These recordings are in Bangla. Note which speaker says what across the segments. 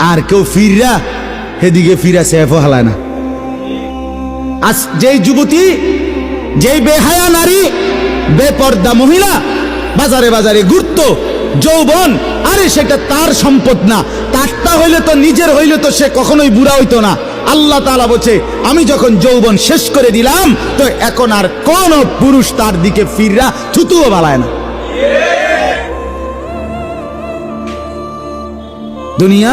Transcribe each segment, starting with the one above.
Speaker 1: আর কেউ ফিররা সেদিকে ফিরা সেফ হালায় না। আজ যেই যুবতী, যেই বেহায়া নারী, বেপর্দা মহিলা, বাজারে বাজারে ঘুরত, যৌবন, আরে সেটা তার সম্পদ না। তারটা হইলে তো নিজের হইলে তো সে কখনোই বুড়া হইতো না। আল্লাহ তালা বলছে, আমি যখন যৌবন শেষ করে দিলাম, তো এখন আর কোন পুরুষ তার দিকে ফিররা থুতুও বালায় না। দুনিয়া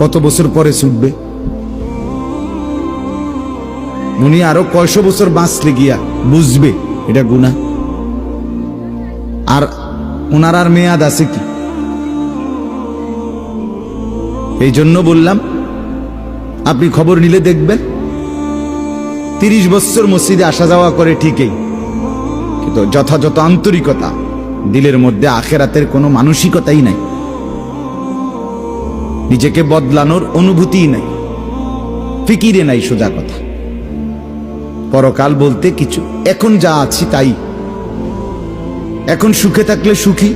Speaker 1: কত বছর পরে ছুটবে? উনি আরও কয়শো বছর বাঁচলে গিয়া বুঝবে এটা গুণা আর ওনার আর মেয়াদ আছে কি? এই জন্য বললাম, আপনি খবর নিলে দেখবেন। তিরিশ বছর মসজিদে আসা যাওয়া করে ঠিকই, কিন্তু যথাযথ আন্তরিকতা দিলের মধ্যে আখেরাতের কোনো মানসিকতাই নাই। নিজেকে বদলানোর অনুভূতিই নাই। ফিকিরে নাই সোজা কথা। পরকাল বলতে কিছু, এখন যা আছি তাই। এখন সুখে থাকলে সুখী,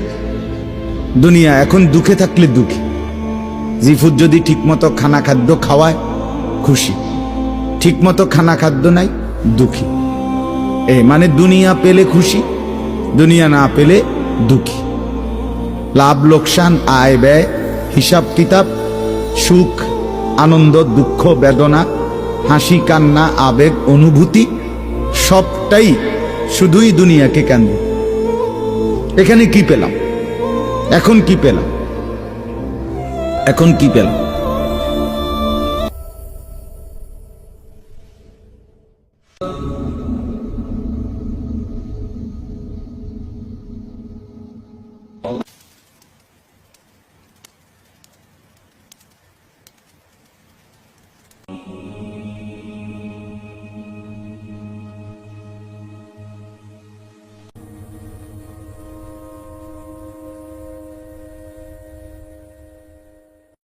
Speaker 1: দুনিয়া এখন দুঃখে থাকলে দুঃখী। জিফুদ যদি ঠিকমতো খানা খাদ্য খাওয়ায়, খুশি। ঠিকমতো খানা খাদ্য নাই, দুঃখী। এ মানে দুনিয়া পেলে খুশি, দুনিয়া না পেলে দুঃখী। লাভ, লোকসান, আয় ব্যয় হিসাব কিতাব, সুখ, আনন্দ, দুঃখ, বেদনা, হাসি, কান্না, আবেগ, অনুভূতি, সবটাই শুধুই দুনিয়াকে কেন্দ্র। এখানে কি পেলাম? এখন কি পেলাম? এখন কি পেলাম?